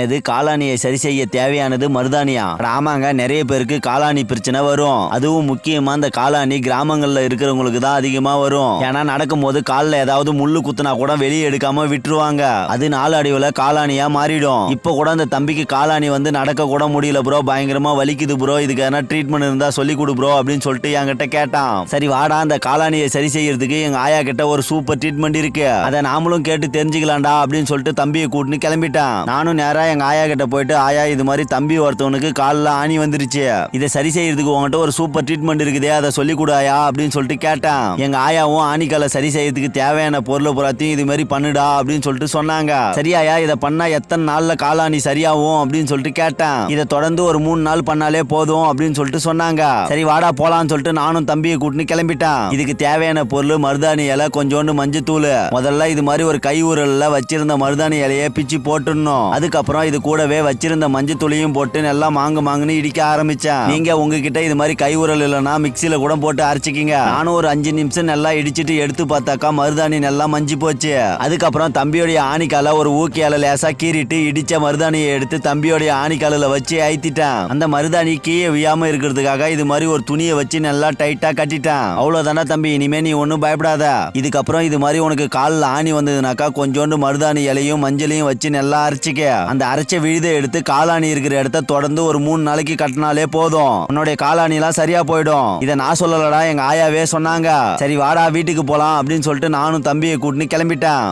இது காலானியை சரி செய்ய தேவையானது மருதானியா ஆமாங்க நிறைய பேருக்கு காலானி பிரச்சனை வரும். அதுவும் முக்கியமா இந்த காலானி கிராமங்கள்ல இருக்கிறவங்களுக்கு தான் அதிகமா வரும். ஏன்னா நடக்கும்போது காலில் ஏதாவது முள்ளு குத்துனா கூட வெளியே எடுக்காம விட்டுருவாங்க. அது நாலு அடிவுல காலானியா மாறிடும். இப்ப கூட அந்த தம்பிக்கு காலானி வந்து நடக்க கூட முடியல ப்ரோ. பயங்கரமா வலிக்குது ப்ரோ. இதுக்கு எதனா ட்ரீட்மெண்ட் இருந்தா சொல்லி கொடு ப்ரோ அப்படின்னு சொல்லிட்டு என்கிட்ட கேட்டான். சரி வாடா அந்த காலானியை சரி செய்யறதுக்கு எங்க ஆயா கிட்ட ஒரு சூப்பர் ட்ரீட்மெண்ட் இருக்கு. அதை நாமளும் கேட்டு தெரிஞ்சுக்கலாம்டா அப்படின்னு சொல்லிட்டு தம்பியை கூட்டின்னு கிளம்பிட்டான். நானும் நேரா எங்கள் ஆயா கிட்ட போயிட்டு ஆயா இது மாதிரி தம்பி ஒருத்தவனுக்கு காலில் ஆணி வந்துருச்சு. இதை சரி செய்யறதுக்கு உங்ககிட்ட ஒரு சூப்பர் ட்ரீட்மெண்ட் இருக்குதே அதை சொல்லி கொடு ஆயா அப்படின்னு சொல்லிட்டு கேட்டான். எங்க ஆயாவும் ஆணிக்காலை சரி செய்யறதுக்கு தேவையான பொருளை புறாத்தையும் இது மாதிரி பண்ணுடா அப்படின்னு சொல்லிட்டு சொன்னாங்க. சரியாயா இதை பண்ணா எத்தனை நாள்ல காலாணி சரியாகும் அப்படின்னு சொல்லிட்டு கேட்டேன். இதை தொடர்ந்து ஒரு மூணு நாள் பண்ணாலே போதும் அப்படின்னு சொல்லிட்டு சொன்னாங்க. சரி வாடா போலான்னு சொல்லிட்டு நானும் தம்பியை கூட்டின்னு கிளம்பிட்டேன். இதுக்கு தேவையான பொருள் மருதாணி இலை கொஞ்சோண்டு மஞ்சத்தூள். முதல்ல இது மாதிரி ஒரு கை உரல்ல வச்சிருந்த மருதாணி இலையை பிச்சு போட்டுடணும். அதுக்கப்புறம் அப்புறம் இது கூடவே வச்சிருந்த மஞ்சத்தூளையும் போட்டு நல்லா மாங்கு மாங்குன்னு இடிக்க ஆரம்பிச்சேன். நீங்க உங்ககிட்ட இது மாதிரி கை உரல் இல்லைன்னா மிக்சியில கூட போட்டு அரைச்சிக்கிங்க. நானும் ஒரு அஞ்சு நிமிஷம் நல்லா இடிச்சிட்டு எடுத்து பார்த்தாக்கா மருதாணி நல்லா மஞ்சி போச்சு. அதுக்கப்புறம் தம்பியோடைய ஆணிக்கால ஒரு ஊக்கியால லேசா கீறிட்டு இடிச்ச மருதாணியை எடுத்து தம்பியோடைய ஆணிக்காலில் வச்சு அழுத்திட்டேன். அந்த மருதாணி கீழே வியாம இருக்கிறதுக்காக இது மாதிரி ஒரு துணியை வச்சு நல்லா டைட்டா கட்டிட்டேன். அவ்வளவுதானா தம்பி இனிமே நீ ஒன்றும் பயப்படாத. இதுக்கப்புறம் இது மாதிரி உனக்கு காலில் ஆணி வந்ததுனாக்கா கொஞ்சோண்டு மருதாணி இலையும் மஞ்சளையும் வச்சு நல்லா அரைச்சிக்க. அந்த அந்த அரைச்ச விழுதை எடுத்து காலாணி இருக்கிற இடத்த தொடர்ந்து ஒரு மூணு நாளைக்கு கட்டினாலே போதும். உன்னுடைய காலாணி எல்லாம் சரியா போயிடும். இதை நான் சொல்லலடா எங்க ஆயாவே சொன்னாங்க. சரி வாடா வீட்டுக்கு போலாம் அப்படின்னு சொல்லிட்டு நானும் தம்பியை கூட்டின்னு கிளம்பிட்டேன்.